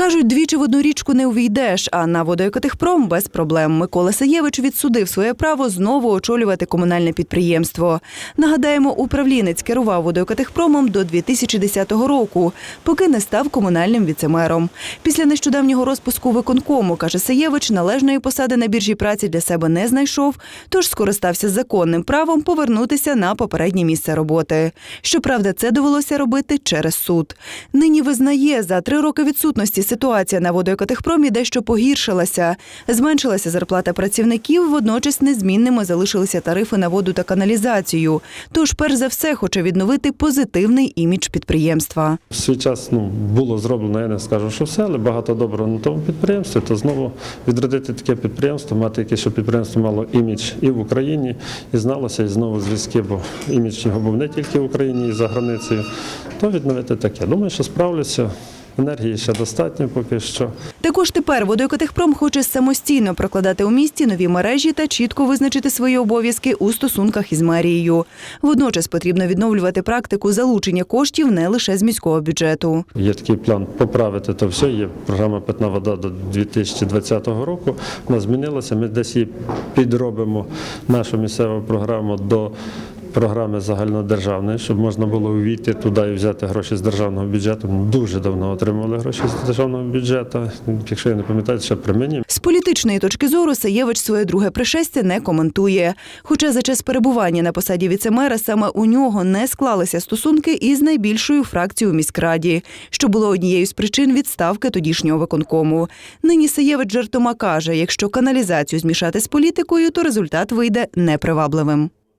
Кажуть, двічі в одну річку не увійдеш, а на водоекотехпром без проблем. Микола Саєвич відсудив своє право знову очолювати комунальне підприємство. Нагадаємо, управлінець керував водоекотехпромом до 2010 року, поки не став комунальним віцемером. Після нещодавнього розпуску виконкому, каже Саєвич, належної посади на біржі праці для себе не знайшов, тож скористався законним правом повернутися на попереднє місце роботи. Щоправда, це довелося робити через суд. Нині визнає, за три роки відсутності ситуація на водоекотехпромі дещо погіршилася. Зменшилася зарплата працівників, водночас незмінними залишилися тарифи на воду та каналізацію. Тож, перш за все, хоче відновити позитивний імідж підприємства. Свій час ну, було зроблено, я не скажу, що все, але багато доброго на тому підприємстві, то знову відродити таке підприємство, мати якесь, щоб підприємство мало імідж і в Україні, і зналося, і знову зв'язки, бо імідж його був не тільки в Україні, і за границею, то відновити таке. Думаю, що справляться. Енергії ще достатньо поки що. Також тепер водоекотехпром хоче самостійно прокладати у місті нові мережі та чітко визначити свої обов'язки у стосунках із мерією. Водночас потрібно відновлювати практику залучення коштів не лише з міського бюджету. Є такий план поправити то все. Є програма Питна вода до 2020 року. Вона змінилася. Ми десь її підробимо нашу місцеву програму до. Програми загальнодержавної, щоб можна було увійти туди і взяти гроші з державного бюджету. Ми дуже давно отримували гроші з державного бюджету. Якщо я не пам'ятаю, ще при мені. З політичної точки зору Саєвич своє друге пришестя не коментує. Хоча за час перебування на посаді віцемера саме у нього не склалися стосунки із найбільшою фракцією міськраді, що було однією з причин відставки тодішнього виконкому. Нині Саєвич жартома каже, якщо каналізацію змішати з політикою, то результат вийде непривабливим.